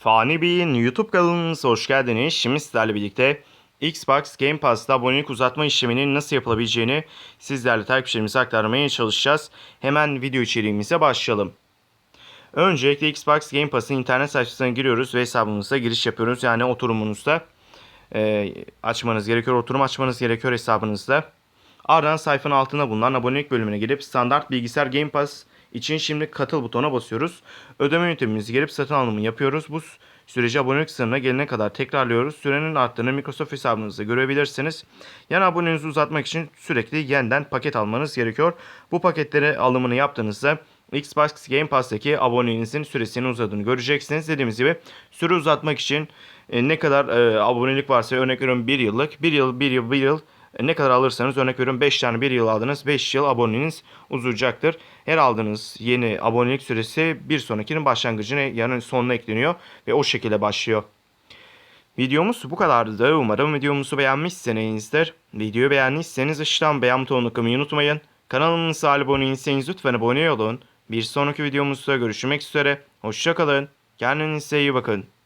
Fani Bey'in YouTube kanalımıza hoş geldiniz. Şimdi sizlerle birlikte Xbox Game Pass'ta abonelik uzatma işleminin nasıl yapılabileceğini sizlerle takipçilerimize aktarmaya çalışacağız. Hemen video içeriğimize başlayalım. Öncelikle Xbox Game Pass'ın internet sayfasına giriyoruz ve hesabımıza giriş yapıyoruz. Yani oturumunuzda e, açmanız gerekiyor. Oturum açmanız gerekiyor hesabınızda. Ardından sayfanın altında bulunan abonelik bölümüne gelip standart bilgisayar Game Pass için şimdi katıl butonuna basıyoruz. Ödeme yöntemimizi gelip satın alımı yapıyoruz. Bu süreci abonelik sınırına gelene kadar tekrarlıyoruz. Sürenin arttığını Microsoft hesabınızda görebilirsiniz. Yani aboneliğinizi uzatmak için sürekli yeniden paket almanız gerekiyor. Bu paketleri alımını yaptığınızda Xbox Game Pass'taki aboneliğinizin süresinin uzadığını göreceksiniz. Dediğimiz gibi süre uzatmak için e, ne kadar e, abonelik varsa örnek veriyorum 1 yıllık 1 yıl 1 yıl 1 yıl ne kadar alırsanız örnek veriyorum 5 tane 1 yıl aldınız 5 yıl aboneliğiniz uzayacaktır. Her aldığınız yeni abonelik süresi bir sonrakinin başlangıcına yani sonuna ekleniyor ve o şekilde başlıyor. Videomuz bu kadardı. Umarım videomuzu beğenmişsinizdir. Videoyu beğendiyseniz aşağıdan beğen butonuna tıklamayı unutmayın. Kanalımıza abone değilseniz lütfen abone olun. Bir sonraki videomuzda görüşmek üzere. Hoşçakalın. Kendinize iyi bakın.